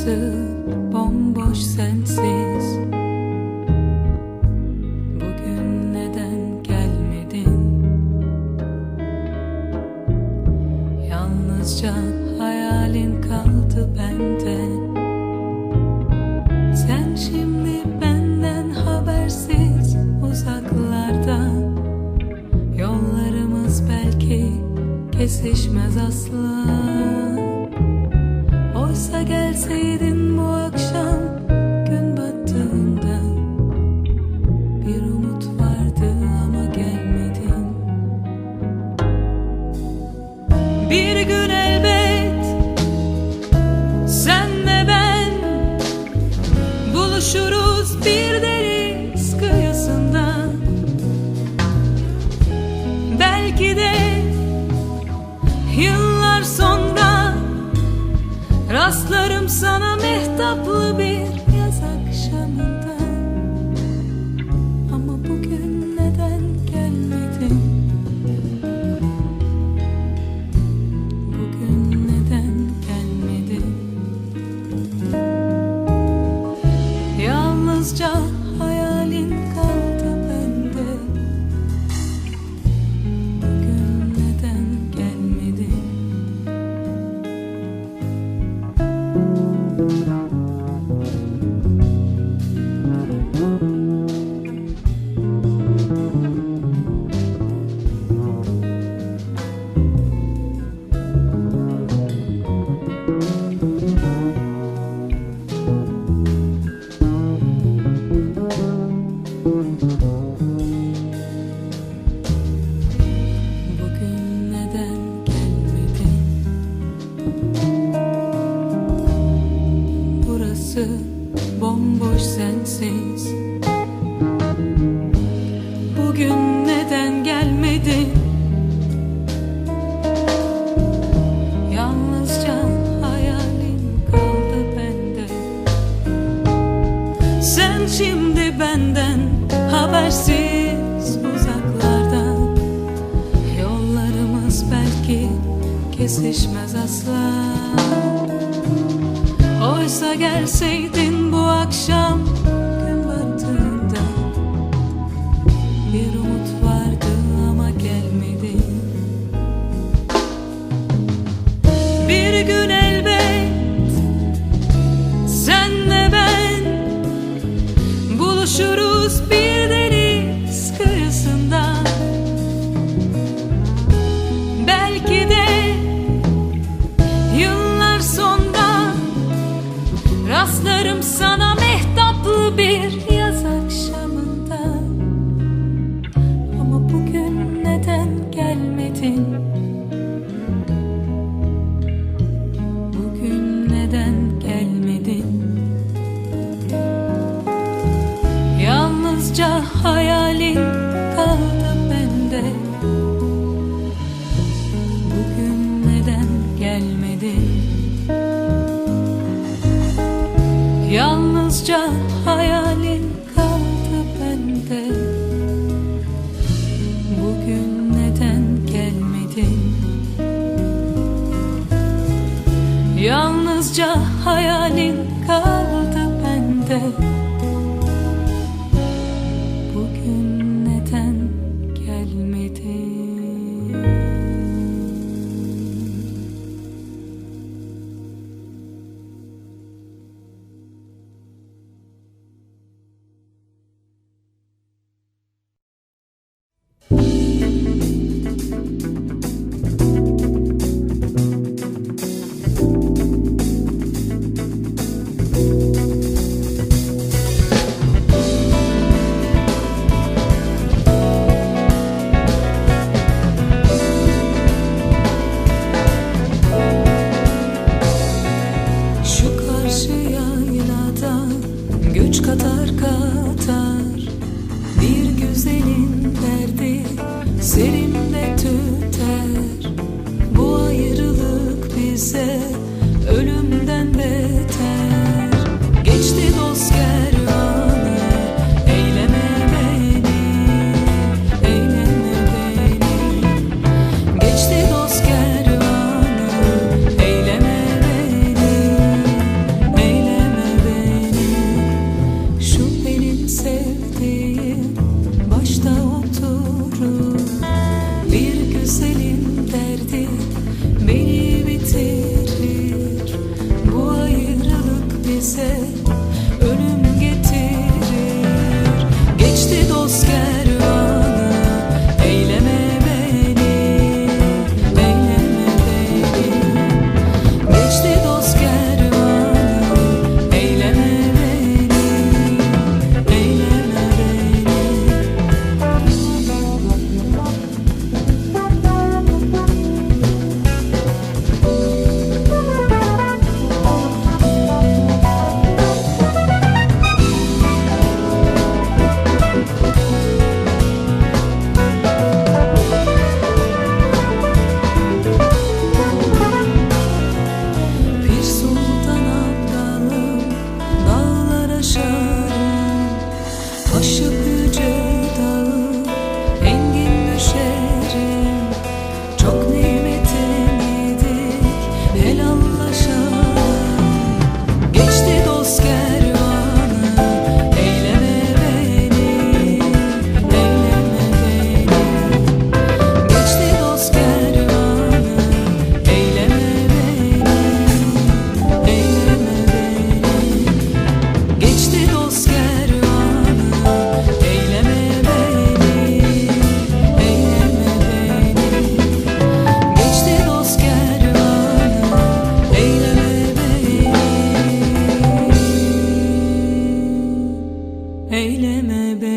Burası bomboş sensiz. Bugün neden gelmedin? Yalnızca hayalin kaldı bende. Sen şimdi benden habersiz uzaklarda. Yollarımız belki kesişmez asla Oysa gelseydin bu akşam gün battığında Bir umut vardı ama gelmedin. Bir gün elbet sen ve ben Buluşuruz bir deniz kıyısında. Belki de yıllar Rastlarım sana mehtaplı bir yaz akşamında Bugün neden gelmedin? Yalnızca hayalin kaldı bende. Sen şimdi benden habersiz uzaklarda Yollarımız belki kesişmez asla. Oysa gelseydin bu akşam Buluşuruz bir deniz kıyısında. Belki de yıllar sonra Rastlarım sana hayalin kaldı bende Bugün neden gelmedin? Yalnızca hayalin kaldı bende Bugün neden gelmedin? Yalnızca hayalin kaldı bende baby. eyleme ben.